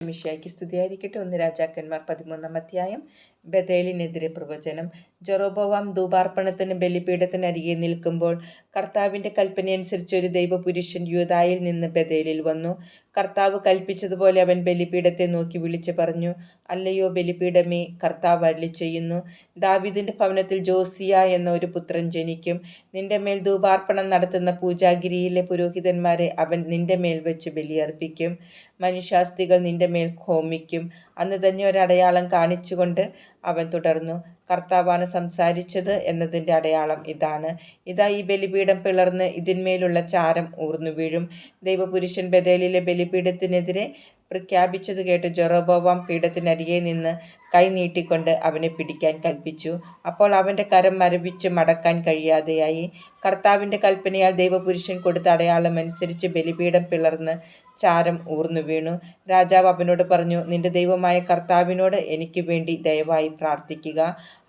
മിഷ്യായ്ക്ക് സ്തുതിയായിരിക്കട്ടെ. ഒന്ന് രാജാക്കന്മാർ പതിമൂന്നാം അധ്യായം. ബദേലിനെതിരെ പ്രവചനം. ജെറോബോവാം ധൂപാർപ്പണത്തിന് ബലിപീഠത്തിനരികെ നിൽക്കുമ്പോൾ കർത്താവിന്റെ കൽപ്പനയനുസരിച്ച് ഒരു ദൈവപുരുഷൻ യൂതായിൽ നിന്ന് ബദേലിൽ വന്നു. കർത്താവ് കൽപ്പിച്ചതുപോലെ അവൻ ബലിപീഠത്തെ നോക്കി വിളിച്ചു പറഞ്ഞു അല്ലയോ ബലിപീഠമേ കർത്താവ് അല്ലി ചെയ്യുന്നു. ദാവിദിന്റെ ഭവനത്തിൽ ജോസിയ എന്ന ഒരു പുത്രൻ ജനിക്കും. നിന്റെ മേൽ ധൂപാർപ്പണം നടത്തുന്ന പൂജാഗിരിയിലെ പുരോഹിതന്മാരെ അവൻ നിന്റെ മേൽ വെച്ച് ബലിയർപ്പിക്കും. മനുഷ്യാസ്തികൾ നിന്റെ മേൽ ഹോമിക്കും. അന്ന് തന്നെ ഒരടയാളം കാണിച്ചുകൊണ്ട് അവൻ തുടർന്നു കർത്താവാണ് സംസാരിച്ചത് എന്നതിന്റെ അടയാളം ഇതാണ്. ഇതാ ഈ ബലിപീഠം പിളർന്ന് ഇതിന്മേലുള്ള ചാരം ഊർന്നു വീഴും. ദൈവപുരുഷൻ ബദേലിലെ ബലിപീഠത്തിനെതിരെ പ്രഖ്യാപിച്ചത് കേട്ട് ജെറോബോവാം പീഠത്തിനരികെ നിന്ന് കൈ നീട്ടിക്കൊണ്ട് അവനെ പിടിക്കാൻ കൽപ്പിച്ചു. അപ്പോൾ അവന്റെ കരം മരവിച്ച് മടക്കാൻ കഴിയാതെയായി. കർത്താവിന്റെ കൽപ്പനയാൽ ദൈവപുരുഷൻ കൊടുത്ത അടയാളം അനുസരിച്ച് ബലിപീഠം പിളർന്ന് ചാരം ഊർന്നു വീണു. രാജാവ് അവനോട് പറഞ്ഞു നിന്റെ ദൈവമായ കർത്താവിനോട് എനിക്ക് വേണ്ടി ദയവായി പ്രാർത്ഥിക്കുക.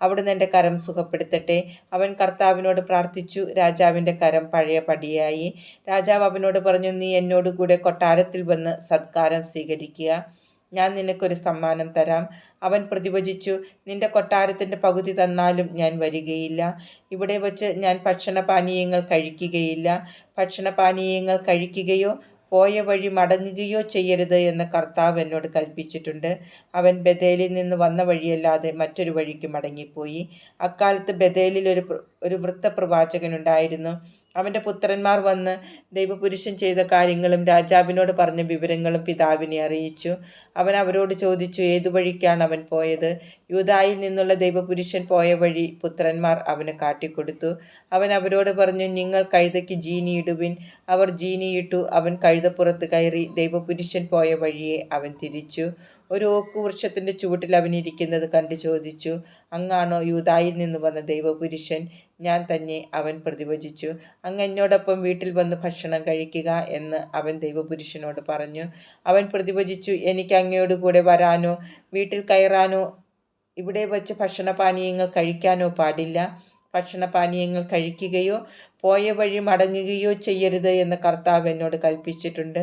അവിടുന്ന് എന്റെ കരം സുഖപ്പെടുത്തട്ടെ. അവൻ കർത്താവിനോട് പ്രാർത്ഥിച്ചു. രാജാവിന്റെ കരം പഴയ പടിയായി. രാജാവ് അവനോട് പറഞ്ഞു നീ എന്നോട് കൂടെ കൊട്ടാരത്തിൽ വന്ന് സത്കാരം സ്വീകരിക്കുക. ഞാൻ നിനക്കൊരു സമ്മാനം തരാം. അവൻ പ്രതിഭജിച്ചു നിന്റെ കൊട്ടാരത്തിന്റെ പകുതി തന്നാലും ഞാൻ വരികയില്ല. ഇവിടെ വച്ച് ഞാൻ ഭക്ഷണപാനീയങ്ങൾ കഴിക്കുകയില്ല. ഭക്ഷണപാനീയങ്ങൾ കഴിക്കുകയോ പോയ വഴി മടങ്ങുകയോ ചെയ്യരുത് എന്ന് കർത്താവ് എന്നോട് കൽപ്പിച്ചിട്ടുണ്ട്. അവൻ ബദേലിൽ നിന്ന് വന്ന വഴിയല്ലാതെ മറ്റൊരു വഴിക്ക് മടങ്ങിപ്പോയി. അക്കാലത്ത് ബദേലിൽ ഒരു ഒരു വൃത്തപ്രവാചകനുണ്ടായിരുന്നു അവന്റെ പുത്രന്മാർ വന്ന് ദൈവപുരുഷൻ ചെയ്ത കാര്യങ്ങളും രാജാവിനോട് പറഞ്ഞ വിവരങ്ങളും പിതാവിനെ അറിയിച്ചു. അവൻ അവരോട് ചോദിച്ചു ഏതു വഴിക്കാണ് അവൻ പോയത്? യൂതായിൽ നിന്നുള്ള ദൈവപുരുഷൻ പോയ വഴി പുത്രന്മാർ അവന് കാട്ടിക്കൊടുത്തു. അവൻ അവരോട് പറഞ്ഞു നിങ്ങൾ കഴുതയ്ക്ക് ജീനിയിടുവിൻ അവർ ജീനിയിട്ടു അവൻ കഴുതപ്പുറത്ത് കയറി ദൈവപുരുഷൻ പോയ വഴിയെ അവൻ തിരിച്ചു. ഒരു ഓക്ക് വൃക്ഷത്തിന്റെ ചുവട്ടിൽ അവനിരിക്കുന്നത് കണ്ടു ചോദിച്ചു അങ്ങാണോ? യൂതായിൽ നിന്ന് വന്ന ദൈവപുരുഷൻ ഞാൻ തന്നെ അവൻ പ്രതിവചിച്ചു. അങ്ങ് എന്നോടൊപ്പം വീട്ടിൽ വന്ന് ഭക്ഷണം കഴിക്കുക എന്ന് അവൻ ദൈവപുരുഷനോട് പറഞ്ഞു. അവൻ പ്രതിവചിച്ചു എനിക്ക് അങ്ങയോട് കൂടെ വരാനോ വീട്ടിൽ കയറാനോ ഇവിടെ വച്ച് ഭക്ഷണപാനീയങ്ങൾ കഴിക്കാനോ പാടില്ല. ഭക്ഷണപാനീയങ്ങൾ കഴിക്കുകയോ പോയ വഴി മടങ്ങുകയോ ചെയ്യരുത് എന്ന് കർത്താവ് എന്നോട് കൽപ്പിച്ചിട്ടുണ്ട്.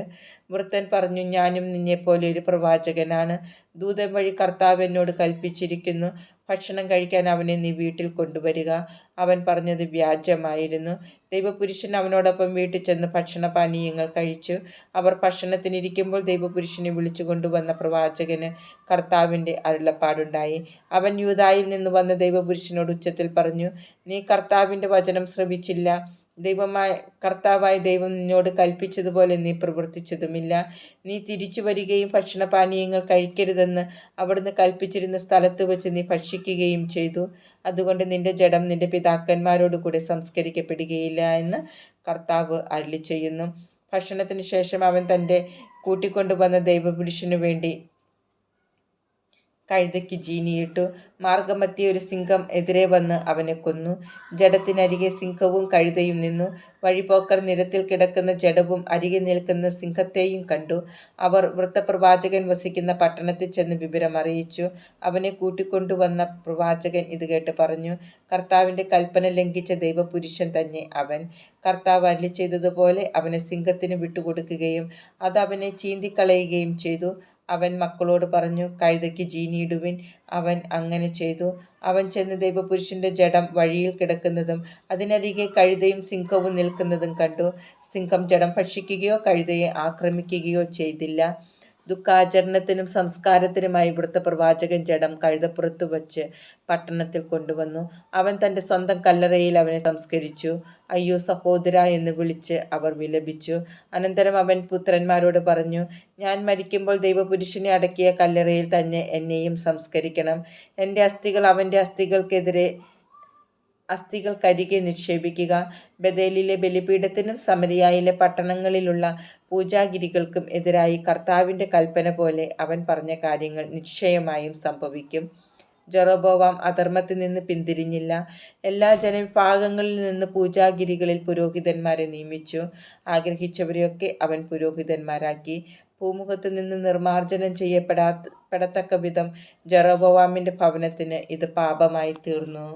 വൃത്തൻ പറഞ്ഞു ഞാനും നിന്നെപ്പോലെ ഒരു പ്രവാചകനാണ്. ദൂതൻ വഴി കർത്താവ് എന്നോട് കൽപ്പിച്ചിരിക്കുന്നു. ഭക്ഷണം കഴിക്കാൻ അവനെ നീ വീട്ടിൽ കൊണ്ടുവരിക. അവൻ പറഞ്ഞത് വ്യാജമായിരുന്നു. ദൈവപുരുഷൻ അവനോടൊപ്പം വീട്ടിൽ ചെന്ന് ഭക്ഷണപാനീയങ്ങൾ കഴിച്ചു. അവർ ഭക്ഷണത്തിനിരിക്കുമ്പോൾ ദൈവപുരുഷനെ വിളിച്ചു കൊണ്ടുവന്ന പ്രവാചകന് കർത്താവിന്റെ അരുളപ്പാടുണ്ടായി. അവൻ യൂതായിൽ നിന്ന് വന്ന ദൈവപുരുഷനോട് ഉച്ചത്തിൽ പറഞ്ഞു നീ കർത്താവിന്റെ വചനം ശ്രവിച്ചില്ല. ദൈവമായ കർത്താവായ ദൈവം നിന്നോട് കൽപ്പിച്ചതുപോലെ നീ പ്രവർത്തിച്ചതുമില്ല. നീ തിരിച്ചു വരികയും ഭക്ഷണപാനീയങ്ങൾ കഴിക്കരുതെന്ന് അവിടുന്ന് കൽപ്പിച്ചിരുന്ന സ്ഥലത്ത് വെച്ച് നീ ഭക്ഷിക്കുകയും ചെയ്തു. അതുകൊണ്ട് നിന്റെ ജഡം നിന്റെ പിതാക്കന്മാരോട് കൂടെ സംസ്കരിക്കപ്പെടുകയില്ല. എന്ന് കർത്താവ് അരുളി ചെയ്യുന്നു. ഭക്ഷണത്തിന് ശേഷം അവൻ തന്റെ കൂട്ടിക്കൊണ്ടുവന്ന ദൈവപുരുഷനു വേണ്ടി കഴുതയ്ക്ക് ജീനിയിട്ടു മാർഗമധ്യേ ഒരു സിംഹം എതിരെ വന്ന് അവനെ കൊന്നു. ജഡത്തിനരികെ സിംഹവും കഴുതയും നിന്നു. വഴിപോക്കർ നിരത്തിൽ കിടക്കുന്ന ജഡവും അരികെ നിൽക്കുന്ന സിംഹത്തെയും കണ്ടു. അവർ വൃത്തപ്രവാചകൻ വസിക്കുന്ന പട്ടണത്തിൽ ചെന്ന് വിവരം അറിയിച്ചു. അവനെ കൂട്ടിക്കൊണ്ടുവന്ന പ്രവാചകൻ ഇത് കേട്ട് പറഞ്ഞു കർത്താവിന്റെ കൽപ്പന ലംഘിച്ച ദൈവപുരുഷൻ തന്നെ അവൻ. കർത്താവ് അല്ലി ചെയ്തതുപോലെ അവനെ സിംഹത്തിന് വിട്ടുകൊടുക്കുകയും അത് അവനെ ചീന്തിക്കളയുകയും ചെയ്തു. അവൻ മക്കളോട് പറഞ്ഞു കഴുതയ്ക്ക് ജീനിയിടുവിൻ. അവൻ അങ്ങനെ ചെയ്തു. അവൻ ചെന്ന് ദൈവപുരുഷന്റെ ജഡം വഴിയിൽ കിടക്കുന്നതും അതിനരികെ കഴുതയും സിംഹവും നിൽക്കുന്നതും കണ്ടു. സിംഹം ജഡം ഭക്ഷിക്കുകയോ കഴുതയെ ആക്രമിക്കുകയോ ചെയ്തില്ല. ദുഃഖാചരണത്തിനും സംസ്കാരത്തിനുമായി ഇവിടുത്തെ പ്രവാചകൻ ജഡം കഴുതപ്പുറത്ത് വച്ച് പട്ടണത്തിൽ കൊണ്ടുവന്നു. അവൻ തന്റെ സ്വന്തം കല്ലറയിൽ അവനെ സംസ്കരിച്ചു. അയ്യോ സഹോദര എന്ന് വിളിച്ച് അവർ വിലപിച്ചു. അനന്തരം അവൻ പുത്രന്മാരോട് പറഞ്ഞു ഞാൻ മരിക്കുമ്പോൾ ദൈവപുരുഷനെ അടക്കിയ കല്ലറയിൽ തന്നെ എന്നെയും സംസ്കരിക്കണം. എന്റെ അസ്ഥികൾ അവന്റെ അസ്ഥികൾക്കെതിരെ അസ്ഥികൾക്കരികെ നിക്ഷേപിക്കുക. ബദേലിലെ ബലിപീഠത്തിനും സമരിയായിലെ പട്ടണങ്ങളിലുള്ള പൂജാഗിരികൾക്കും എതിരായി കർത്താവിന്റെ കൽപ്പന പോലെ അവൻ പറഞ്ഞ കാര്യങ്ങൾ നിശ്ചയമായും സംഭവിക്കും. ജെറോബോവാം അധർമ്മത്തിൽ നിന്ന് പിന്തിരിഞ്ഞില്ല. എല്ലാ ജനവിഭാഗങ്ങളിൽ നിന്ന് പൂജാഗിരികളിൽ പുരോഹിതന്മാരെ നിയമിച്ചു. ആഗ്രഹിച്ചവരെയൊക്കെ അവൻ പുരോഹിതന്മാരാക്കി. ഭൂമുഖത്ത് നിന്ന് നിർമാർജനം ചെയ്യപ്പെടാത്ത പെടത്തക്ക വിധം ജെറോബോവാമിന്റെ ഭവനത്തിന് ഇത് പാപമായി തീർന്നു.